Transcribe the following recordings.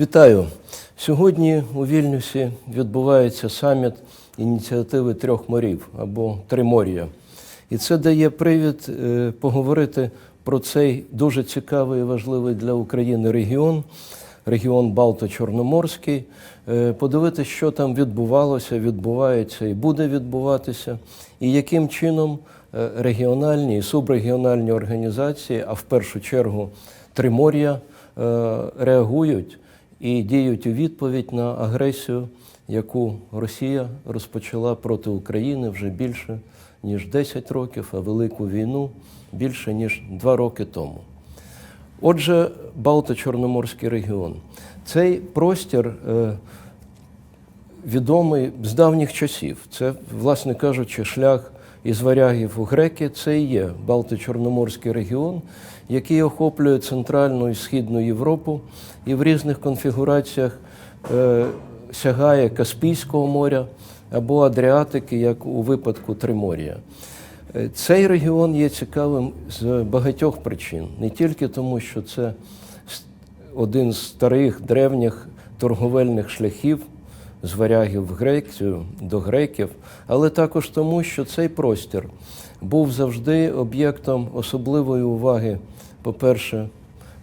Вітаю! Сьогодні у Вільнюсі відбувається саміт ініціативи трьох морів або Тримор'я. І це дає привід е, поговорити про цей дуже цікавий і важливий для України регіон, регіон Балто-Чорноморський, е, подивитися, що там відбувалося, відбувається і буде відбуватися, і яким чином е, регіональні і субрегіональні організації, а в першу чергу Тримор'я, реагують і діють у відповідь на агресію, яку Росія розпочала проти України вже більше ніж 10 років, а велику війну більше ніж 2 роки тому. Отже, Балто-Чорноморський регіон. Цей простір е, відомий з давніх часів. Це, власне кажучи, шлях із варягів у греки це і є Балто-Чорноморський регіон, який охоплює Центральну і Східну Європу і в різних конфігураціях е, сягає Каспійського моря або Адріатики, як у випадку Тримор'я. Е, Цей регіон є цікавим з багатьох причин, не тільки тому, що це один з старих древніх торговельних шляхів з варягів в Грецію до греків, але також тому, що цей простір був завжди об'єктом особливої уваги, по-перше,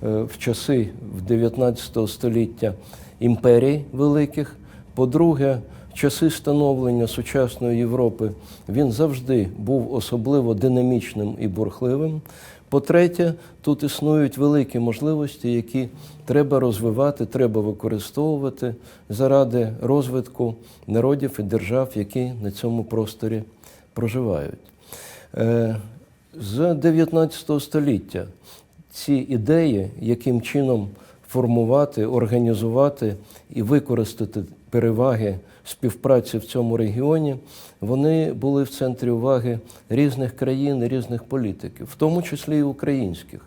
е, в часи в 19 століття імперій великих, по-друге, часи становлення сучасної Європи він завжди був особливо динамічним і бурхливим. По-третє, тут існують великі можливості, які треба розвивати, треба використовувати заради розвитку народів і держав, які на цьому просторі проживають. Е, З 19 століття ці ідеї, яким чином формувати, організувати і використати переваги співпраці в цьому регіоні, вони були в центрі уваги різних країн, і різних політиків, в тому числі і українських.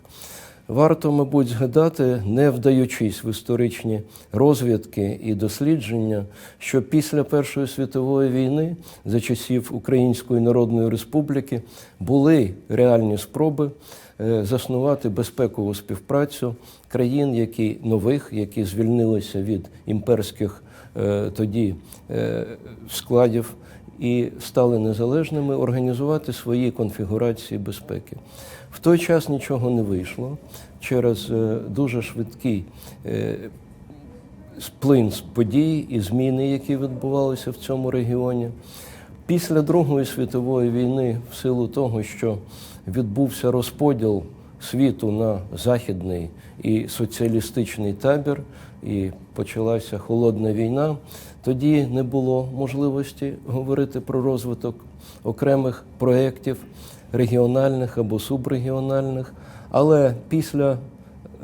Варто, мабуть, згадати, не вдаючись в історичні розвідки і дослідження, що після Першої світової війни за часів Української Народної Республіки були реальні спроби заснувати безпекову співпрацю країн, які нових, які звільнилися від імперських е, тоді е, складів і стали незалежними, організувати свої конфігурації безпеки. В той час нічого не вийшло через е, дуже швидкий е, сплин з подій і зміни, які відбувалися в цьому регіоні. Після Другої світової війни, в силу того, що відбувся розподіл світу на західний і соціалістичний табір, і почалася холодна війна, тоді не було можливості говорити про розвиток окремих проєктів регіональних або субрегіональних. Але після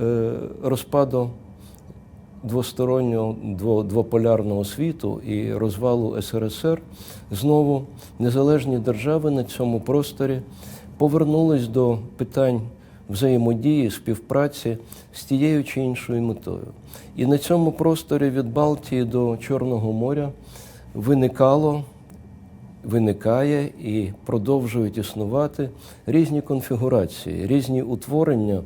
е, розпаду двостороннього двополярного світу і розвалу СРСР знову незалежні держави на цьому просторі повернулись до питань взаємодії, співпраці з тією чи іншою метою. І на цьому просторі від Балтії до Чорного моря виникало виникає і продовжують існувати різні конфігурації, різні утворення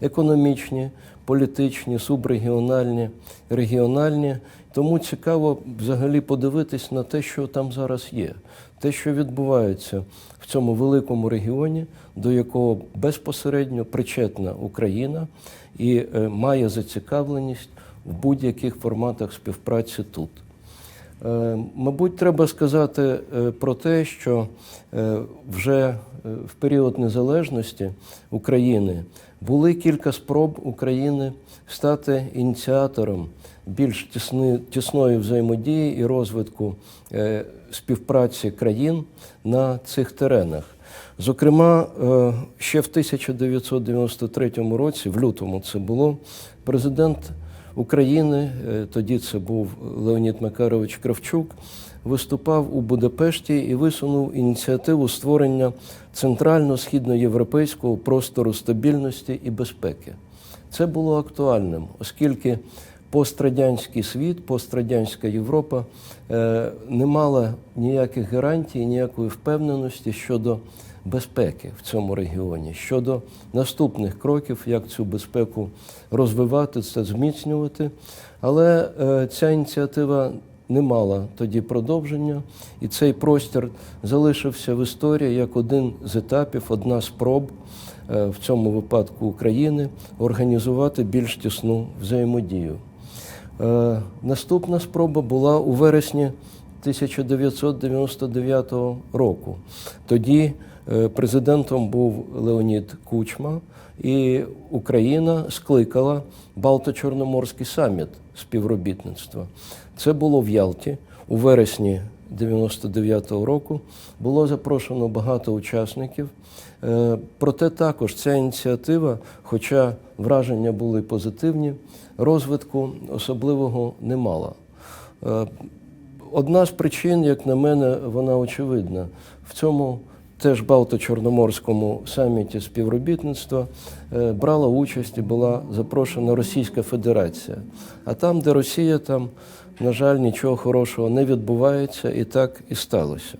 економічні, політичні, субрегіональні, регіональні. Тому цікаво взагалі подивитись на те, що там зараз є, те, що відбувається в цьому великому регіоні, до якого безпосередньо причетна Україна і е, має зацікавленість в будь-яких форматах співпраці тут. Е, Мабуть, треба сказати е, про те, що вже в період незалежності України були кілька спроб України стати ініціатором більш тісни, тісної взаємодії і розвитку е, співпраці країн на цих теренах. Зокрема, е, ще в 1993 році, в лютому це було, президент України, е, тоді це був Леонід Макарович Кравчук, виступав у Будапешті і висунув ініціативу створення центрально-східноєвропейського простору стабільності і безпеки. Це було актуальним, оскільки пострадянський світ, пострадянська Європа е, не мала ніяких гарантій, ніякої впевненості щодо безпеки в цьому регіоні, щодо наступних кроків, як цю безпеку розвивати, це зміцнювати. Але е, ця ініціатива не мала тоді продовження, і цей простір залишився в історії як один з етапів, одна з спроб е, в цьому випадку України організувати більш тісну взаємодію. Е, Наступна спроба була у вересні 1999 року. Тоді е, президентом був Леонід Кучма, і Україна скликала Балто-Чорноморський саміт співробітництва. Це було в Ялті у вересні 99-го року. Було запрошено багато учасників. Е, Проте також ця ініціатива, хоча враження були позитивні, розвитку особливого не мала. Е, Одна з причин, як на мене, вона очевидна. В цьому теж Балто-Чорноморському саміті співробітництва е, брала участь і була запрошена Російська Федерація. А там, де Росія, там, на жаль, нічого хорошого не відбувається, і так і сталося.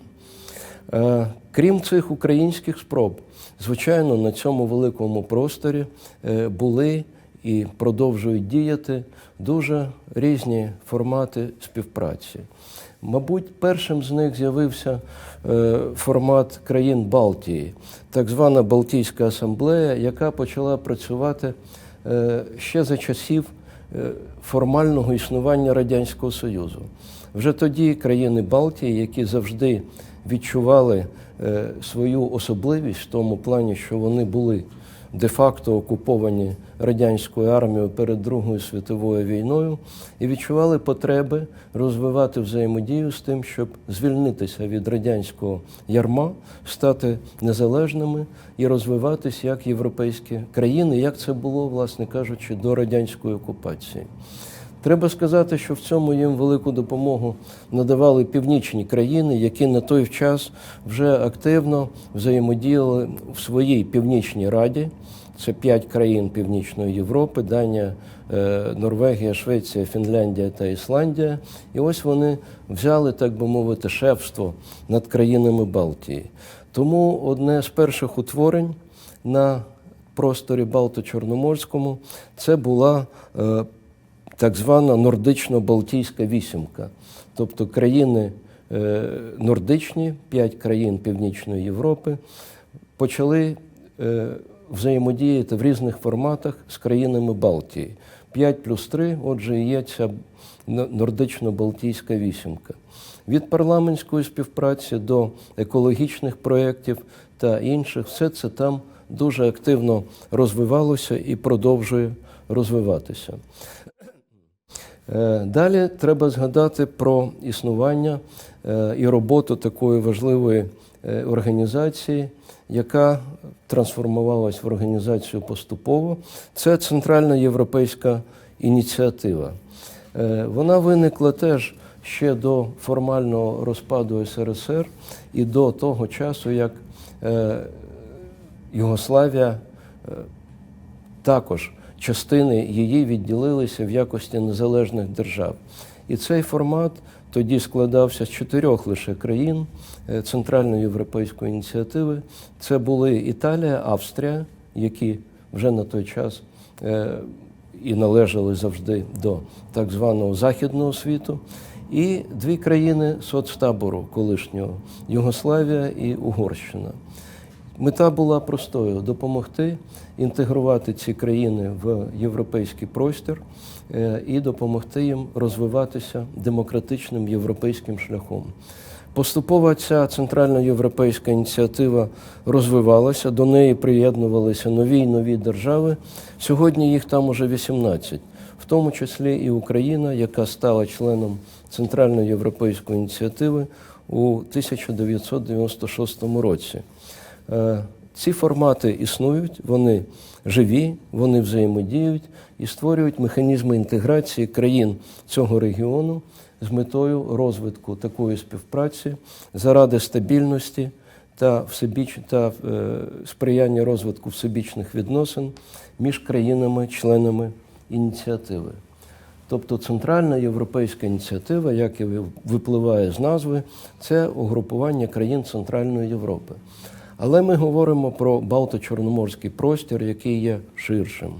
Е, Крім цих українських спроб, звичайно, на цьому великому просторі е, були і продовжують діяти дуже різні формати співпраці. Мабуть, першим з них з'явився е, формат країн Балтії, так звана Балтійська асамблея, яка почала працювати е, ще за часів е, формального існування Радянського Союзу. Вже тоді країни Балтії, які завжди відчували свою особливість в тому плані, що вони були де-факто окуповані радянською армією перед Другою світовою війною, і відчували потреби розвивати взаємодію з тим, щоб звільнитися від радянського ярма, стати незалежними і розвиватись як європейські країни, як це було, власне кажучи, до радянської окупації. Треба сказати, що в цьому їм велику допомогу надавали північні країни, які на той час вже активно взаємодіяли в своїй північній раді. Це п'ять країн Північної Європи: Данія, е, Норвегія, Швеція, Фінляндія та Ісландія. І ось вони взяли, так би мовити, шефство над країнами Балтії. Тому одне з перших утворень на просторі Балто-Чорноморському це була е, так звана нордично-балтійська вісімка, тобто країни е, нордичні, п'ять країн Північної Європи, почали е, взаємодіяти в різних форматах з країнами Балтії. 5 плюс 3, отже, є ця нордично-балтійська вісімка. Від парламентської співпраці до екологічних проєктів та інших, все це там дуже активно розвивалося і продовжує розвиватися. Е, Далі треба згадати про існування е, і роботу такої важливої е, організації, яка трансформувалась в організацію поступово. Це Центральна європейська ініціатива. Вона виникла теж ще до формального розпаду СРСР і до того часу, як Югославія також частини її відділилися в якості незалежних держав. І цей формат тоді складався з чотирьох лише країн е, Центральноєвропейської ініціативи. Це були Італія, Австрія, які вже на той час е, і належали завжди до так званого західного світу, і дві країни соцтабору колишнього Югославія і Угорщина. Мета була простою допомогти інтегрувати ці країни в європейський простір е, і допомогти їм розвиватися демократичним європейським шляхом. Поступово ця центральна європейська ініціатива розвивалася, до неї приєднувалися нові й нові держави. Сьогодні їх там уже 18, в тому числі і Україна, яка стала членом Центральної європейської ініціативи у 1996 році. Е, ці формати існують, вони живі, вони взаємодіють і створюють механізми інтеграції країн цього регіону з метою розвитку такої співпраці заради стабільності та всебіч та е, сприяння розвитку всебічних відносин між країнами-членами ініціативи. Тобто центральна європейська ініціатива, як і випливає з назви, це угрупування країн Центральної Європи. Але ми говоримо про Балто-Чорноморський простір, який є ширшим.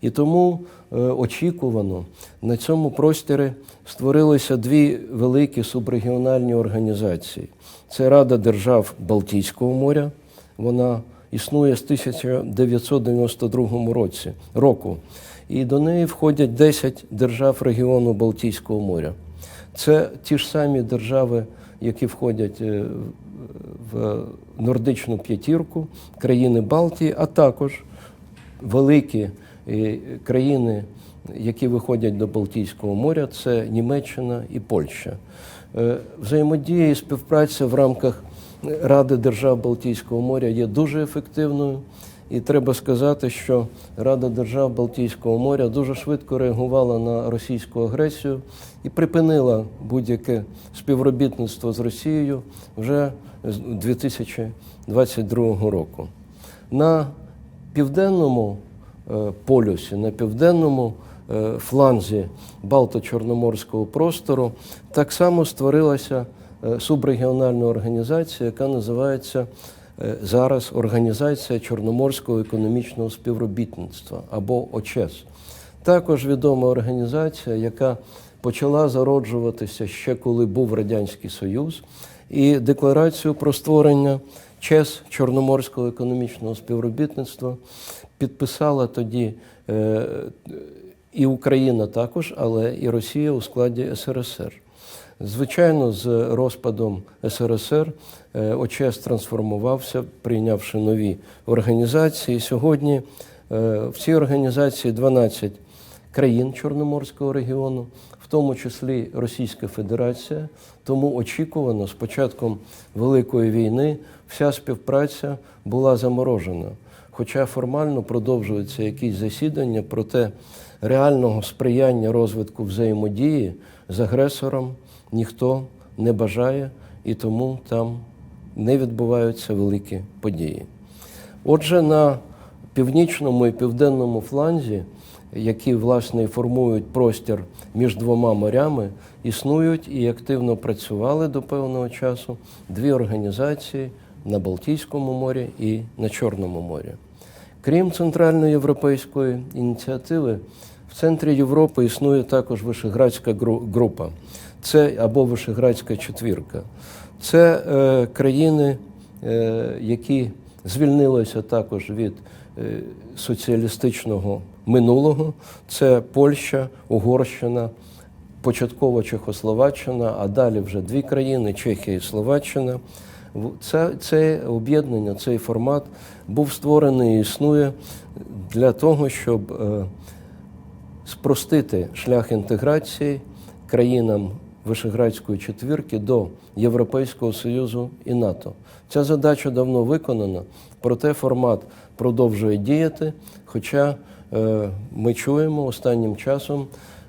І тому е, очікувано на цьому просторі створилися дві великі субрегіональні організації. Це Рада держав Балтійського моря. Вона існує з 1992 році, року. І до неї входять 10 держав регіону Балтійського моря. Це ті ж самі держави, які входять е, в нордичну п'ятірку, країни Балтії, а також великі е, країни, які виходять до Балтійського моря, це Німеччина і Польща. Е, Взаємодія і співпраця в рамках Ради держав Балтійського моря є дуже ефективною. І треба сказати, що Рада держав Балтійського моря дуже швидко реагувала на російську агресію і припинила будь-яке співробітництво з Росією вже 2022 року. На південному е, полюсі, на південному е, фланзі Балто-Чорноморського простору так само створилася е, субрегіональна організація, яка називається зараз Організація Чорноморського економічного співробітництва або ОЧЕС. Також відома організація, яка почала зароджуватися ще коли був Радянський Союз, і декларацію про створення ЧЕС Чорноморського економічного співробітництва підписала тоді е, і Україна також, але і Росія у складі СРСР. Звичайно, з розпадом СРСР е, ОЧС трансформувався, прийнявши нові організації. Сьогодні е, в цій організації 12 країн Чорноморського регіону, в тому числі Російська Федерація. Тому очікувано з початком Великої війни вся співпраця була заморожена. Хоча формально продовжуються якісь засідання, проте реального сприяння розвитку взаємодії з агресором ніхто не бажає, і тому там не відбуваються великі події. Отже, на північному і південному фланзі, які власне формують простір між двома морями, існують і активно працювали до певного часу дві організації на Балтійському морі і на Чорному морі. Крім центральноєвропейської ініціативи, в центрі Європи існує також Вишеградська група, це або Вишеградська четвірка. Це е, країни, е, які звільнилися також від е, соціалістичного минулого. Це Польща, Угорщина, початково Чехословаччина, а далі вже дві країни Чехія і Словаччина. Це, це об'єднання, цей формат був створений і існує для того, щоб е, спростити шлях інтеграції країнам Вишеградської четвірки до Європейського Союзу і НАТО. Ця задача давно виконана, проте формат продовжує діяти. Хоча ми чуємо останнім часом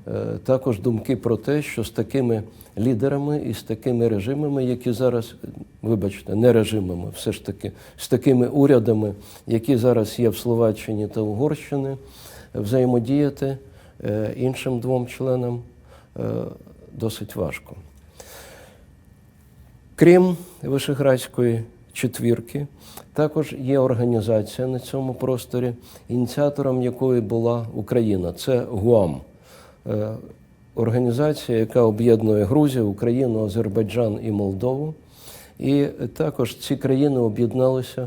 е, також думки про те, що з такими лідерами і з такими режимами, які зараз, е, вибачте, не режимами, все ж таки, з такими урядами, які зараз є в Словаччині та Угорщині, взаємодіяти е, іншим двом членам е, досить важко. Крім Вишеградської четвірки, також є організація на цьому просторі, ініціатором якої була Україна. Це ГУАМ. Е, Організація, яка об'єднує Грузію, Україну, Азербайджан і Молдову. І також ці країни об'єдналися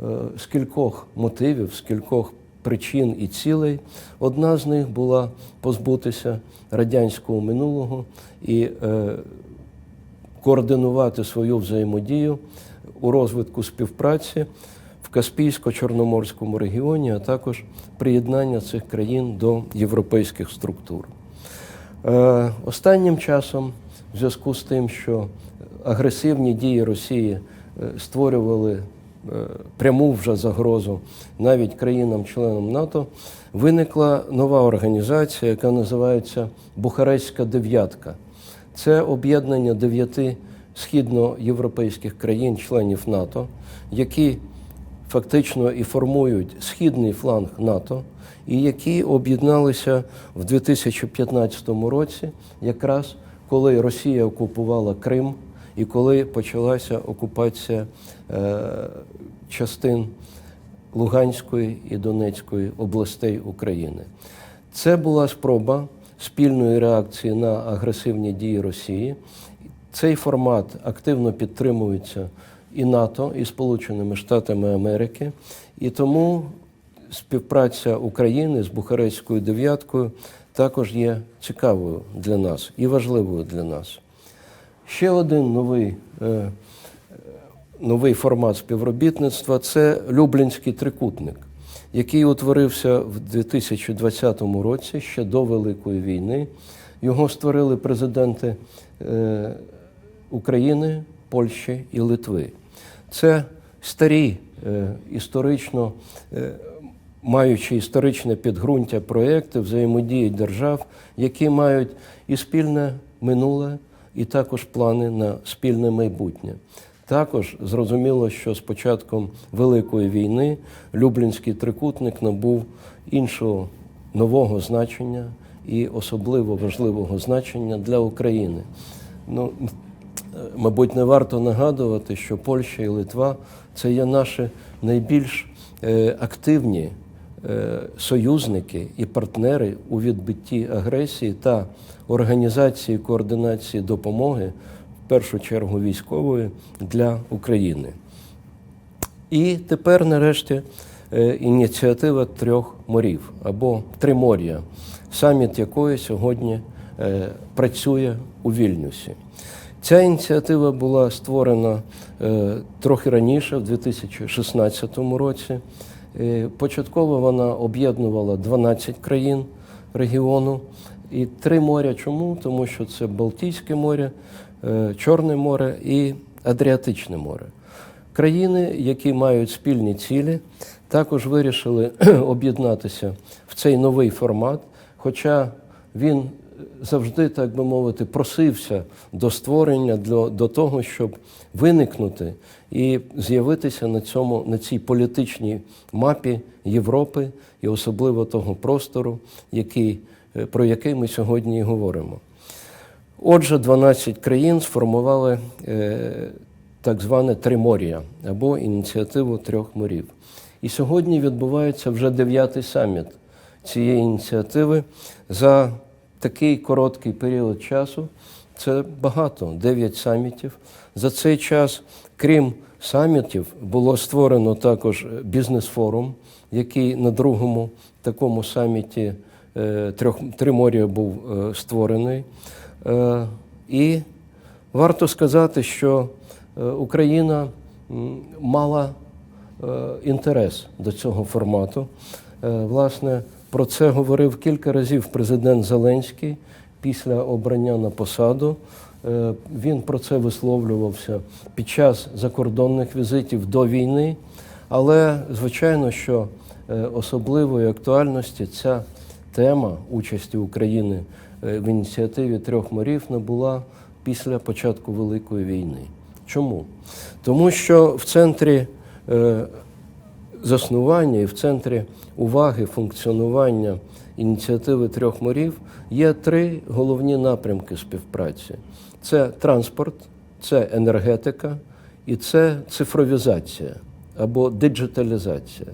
е, з кількох мотивів, з кількох причин і цілей. Одна з них була позбутися радянського минулого і е, координувати свою взаємодію у розвитку співпраці в Каспійсько-Чорноморському регіоні, а також приєднання цих країн до європейських структур. Е, Останнім часом, в зв'язку з тим, що агресивні дії Росії е, створювали е, пряму вже загрозу навіть країнам-членам НАТО, виникла нова організація, яка називається Бухарестська дев'ятка. Це об'єднання дев'яти східноєвропейських країн, членів НАТО, які фактично і формують східний фланг НАТО, і які об'єдналися в 2015 році, якраз коли Росія окупувала Крим і коли почалася окупація е, частин Луганської і Донецької областей України. Це була спроба спільної реакції на агресивні дії Росії. Цей формат активно підтримується і НАТО, і Сполученими Штатами Америки, і тому співпраця України з Бухарестською дев'яткою також є цікавою для нас і важливою для нас. Ще один новий, е, новий формат співробітництва це Люблінський трикутник, який утворився в 2020 році ще до Великої війни. Його створили президенти е, України, Польщі і Литви. Це старі е, історично е, маючи історичне підґрунтя проекти взаємодії держав, які мають і спільне минуле, і також плани на спільне майбутнє. Також зрозуміло, що з початком Великої війни Люблінський трикутник набув іншого нового значення і особливо важливого значення для України. Ну, Мабуть, не варто нагадувати, що Польща і Литва це є наші найбільш е, активні е, союзники і партнери у відбитті агресії та організації координації допомоги, в першу чергу військової, для України. І тепер, нарешті, е, ініціатива трьох морів або Тримор'я, саміт якої сьогодні працює у Вільнюсі. Ця ініціатива була створена е, трохи раніше, в 2016 році. Е, Початково вона об'єднувала 12 країн регіону і три моря. Чому? Тому що це Балтійське море, е, Чорне море і Адріатичне море. Країни, які мають спільні цілі, також вирішили об'єднатися в цей новий формат, хоча він завжди, так би мовити, просився до створення, до, до того, щоб виникнути і з'явитися на цьому на цій політичній мапі Європи і особливо того простору, який, е, про який ми сьогодні і говоримо. Отже, 12 країн сформували е, так зване Тримор'я або ініціативу трьох морів. І сьогодні відбувається вже дев'ятий саміт цієї ініціативи за такий короткий період часу. Це багато, 9 самітів. За цей час, крім самітів, було створено також бізнес-форум, який на другому такому саміті е, трьох Тримор'я був е, створений. Е, І варто сказати, що е, Україна мала е, інтерес до цього формату. Е, Власне, про це говорив кілька разів президент Зеленський після обрання на посаду. Е, Він про це висловлювався під час закордонних візитів до війни. Але, звичайно, що е, особливої актуальності ця тема участі України е, в ініціативі трьох морів набула після початку Великої війни. Чому? Тому що в центрі заснування і в центрі уваги функціонування ініціативи трьох морів є три головні напрямки співпраці: це транспорт, це енергетика і це цифровізація або диджиталізація.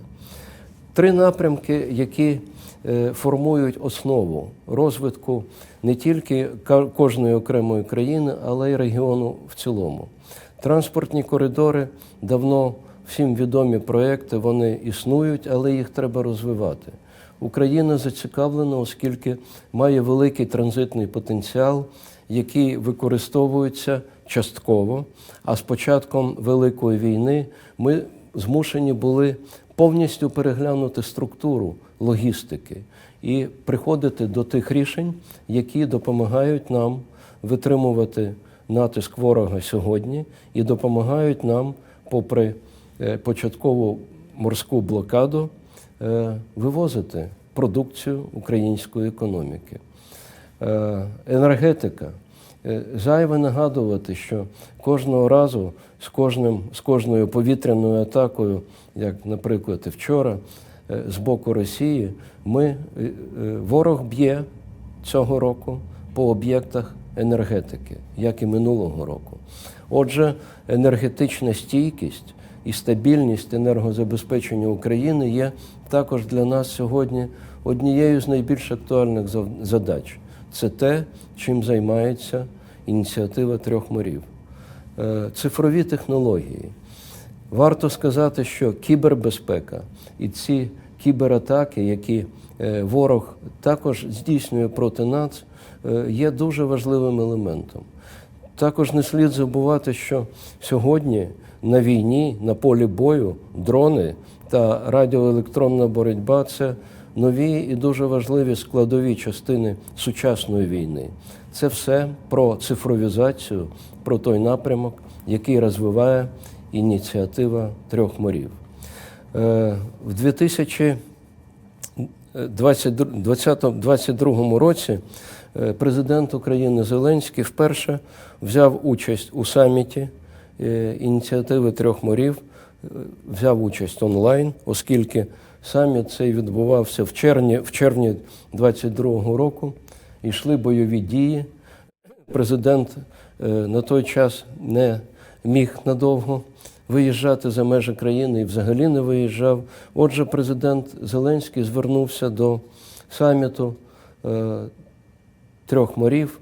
Три напрямки, які е, формують основу розвитку не тільки кожної окремої країни, але й регіону в цілому. Транспортні коридори давно всім відомі проекти, вони існують, але їх треба розвивати. Україна зацікавлена, оскільки має великий транзитний потенціал, який використовується частково. А з початком Великої війни ми змушені були повністю переглянути структуру логістики і приходити до тих рішень, які допомагають нам витримувати натиск ворога сьогодні і допомагають нам, попри початкову морську блокаду, е, вивозити продукцію української економіки. Е, Енергетика. Е, Зайве нагадувати, що кожного разу з, кожним, з кожною повітряною атакою, як, наприклад, вчора, е, з боку Росії, ми, е, е, ворог б'є цього року по об'єктах енергетики, як і минулого року. Отже, енергетична стійкість і стабільність енергозабезпечення України є також для нас сьогодні однією з найбільш актуальних задач. Це те, чим займається ініціатива трьох морів. Е, Цифрові технології. Варто сказати, що кібербезпека і ці кібератаки, які е, ворог також здійснює проти нас, е, є дуже важливим елементом. Також не слід забувати, що сьогодні на війні, на полі бою, дрони та радіоелектронна боротьба це нові і дуже важливі складові частини сучасної війни. Це все про цифровізацію, про той напрямок, який розвиває ініціатива трьох морів. Е, В 2022 році е, президент України Зеленський вперше взяв участь у саміті е, ініціативи трьох морів, е, взяв участь онлайн, оскільки саміт цей відбувався в червні, в червні 2022 року. Йшли бойові дії. Президент е, на той час не міг надовго виїжджати за межі країни і взагалі не виїжджав. Отже, президент Зеленський звернувся до саміту е, трьох морів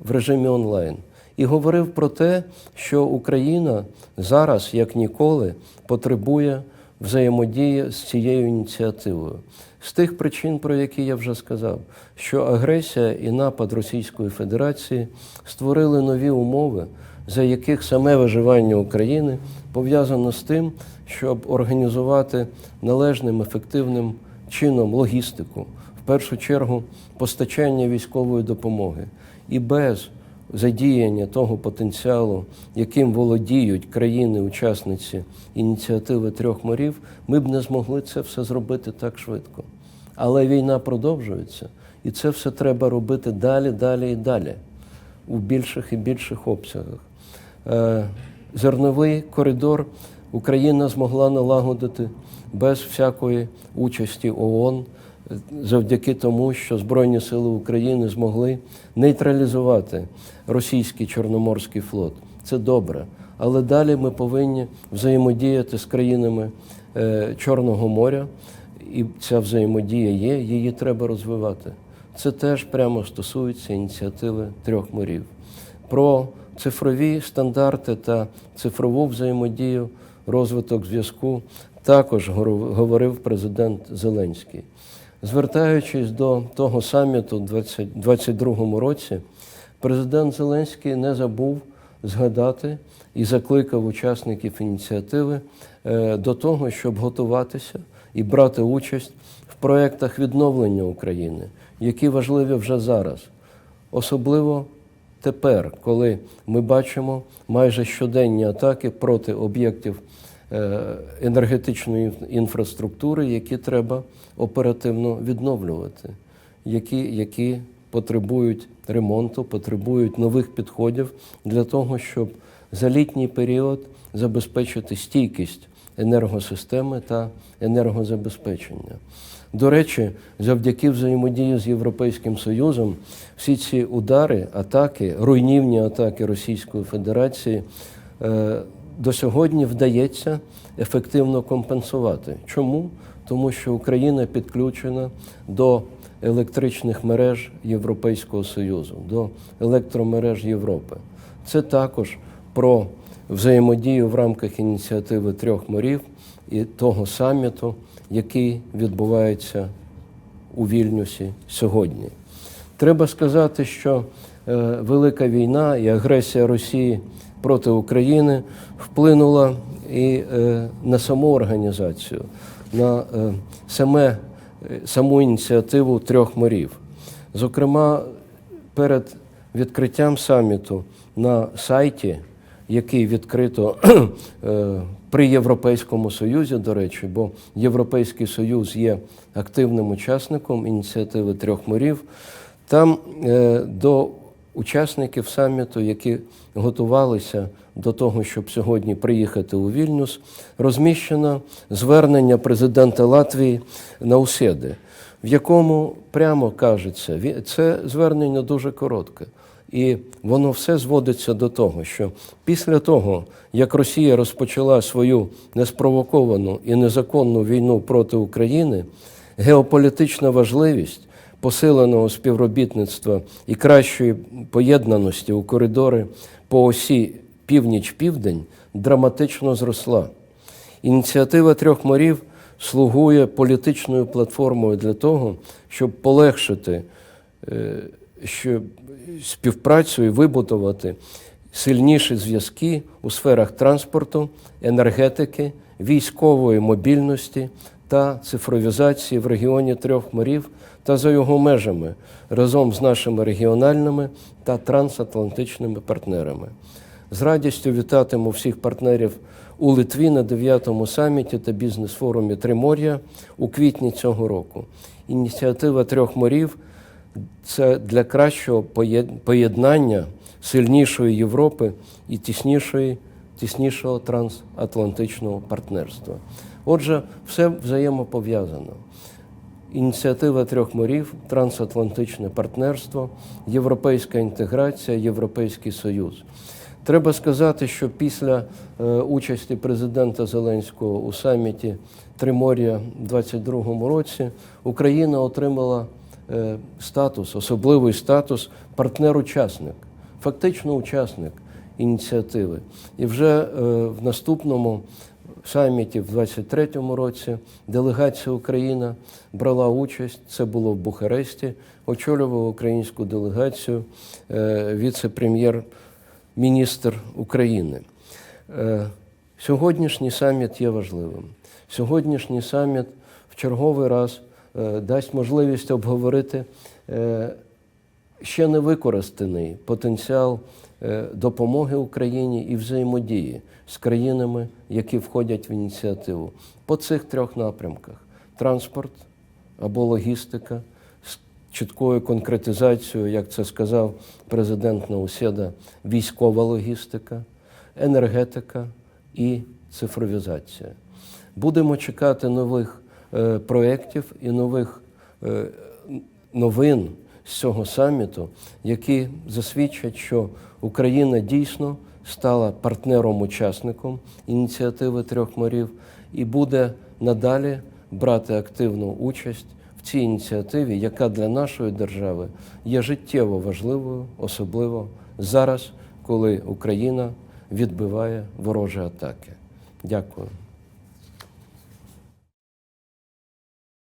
в режимі онлайн і говорив про те, що Україна зараз, як ніколи, потребує взаємодії з цією ініціативою. З тих причин, про які я вже сказав, що агресія і напад Російської Федерації створили нові умови, за яких саме виживання України пов'язано з тим, щоб організувати належним ефективним чином логістику, в першу чергу постачання військової допомоги. І без задіяння того потенціалу, яким володіють країни-учасниці ініціативи трьох морів, ми б не змогли це все зробити так швидко. Але війна продовжується, і це все треба робити далі, далі і далі, у більших і більших обсягах. Е, Зерновий коридор Україна змогла налагодити без всякої участі ООН, завдяки тому, що Збройні Сили України змогли нейтралізувати російський Чорноморський флот. Це добре. Але далі ми повинні взаємодіяти з країнами е, Чорного моря, і ця взаємодія є, її треба розвивати. Це теж прямо стосується ініціативи трьох морів. Про цифрові стандарти та цифрову взаємодію, розвиток зв'язку також говорив президент Зеленський. Звертаючись до того саміту у 2022 році, президент Зеленський не забув згадати і закликав учасників ініціативи е, до того, щоб готуватися і брати участь в проєктах відновлення України, які важливі вже зараз, особливо тепер, коли ми бачимо майже щоденні атаки проти об'єктів енергетичної інфраструктури, які треба оперативно відновлювати, які, які потребують ремонту, потребують нових підходів для того, щоб за літній період забезпечити стійкість енергосистеми та енергозабезпечення. До речі, завдяки взаємодії з Європейським Союзом всі ці удари, атаки, руйнівні атаки Російської Федерації е, до сьогодні вдається ефективно компенсувати. Чому? Тому що Україна підключена до електричних мереж Європейського Союзу, до електромереж Європи. Це також про взаємодію в рамках ініціативи трьох морів і того саміту, який відбувається у Вільнюсі сьогодні. Треба сказати, що е, велика війна і агресія Росії проти України вплинула і е, на саму організацію, на е, саме, е, саму ініціативу трьох морів. Зокрема, перед відкриттям саміту на сайті, який відкрито при Європейському Союзі, до речі, бо Європейський Союз є активним учасником ініціативи трьох морів. Там до учасників саміту, які готувалися до того, щоб сьогодні приїхати у Вільнюс, розміщено звернення президента Латвії Науседи, в якому прямо кажеться, це звернення дуже коротке. І воно все зводиться до того, що після того, як Росія розпочала свою неспровоковану і незаконну війну проти України, геополітична важливість посиленого співробітництва і кращої поєднаності у коридори по осі північ-південь драматично зросла. Ініціатива трьох морів слугує політичною платформою для того, щоб полегшити е, щоб співпрацю і вибудувати сильніші зв'язки у сферах транспорту, енергетики, військової мобільності та цифровізації в регіоні трьох морів та за його межами разом з нашими регіональними та трансатлантичними партнерами. З радістю вітатиму всіх партнерів у Литві на 9-му саміті та бізнес-форумі Тримор'я у квітні цього року. Ініціатива трьох морів це для кращого поєднання сильнішої Європи і тіснішої, тіснішого трансатлантичного партнерства. Отже, все взаємопов'язано. Ініціатива трьох морів, трансатлантичне партнерство, європейська інтеграція, Європейський Союз. Треба сказати, що після е, участі президента Зеленського у саміті Тримор'я у 2022 році Україна отримала е, статус, особливий статус партнер-учасник, фактично учасник ініціативи. І вже е, в наступному саміті в 23-му році делегація Україна брала участь. Це було в Бухаресті. Очолював українську делегацію е, віце-прем'єр-міністр України. Е, Сьогоднішній саміт є важливим. Сьогоднішній саміт в черговий раз е, дасть можливість обговорити ще не використаний потенціал допомоги Україні і взаємодії з країнами, які входять в ініціативу по цих трьох напрямках: транспорт або логістика з чіткою конкретизацією, як це сказав президент Науседа, військова логістика, енергетика і цифровізація. Будемо чекати нових е, проєктів і нових е, новин з цього саміту, які засвідчать, що Україна дійсно стала партнером-учасником ініціативи трьох морів і буде надалі брати активну участь в цій ініціативі, яка для нашої держави є життєво важливою, особливо зараз, коли Україна відбиває ворожі атаки. Дякую.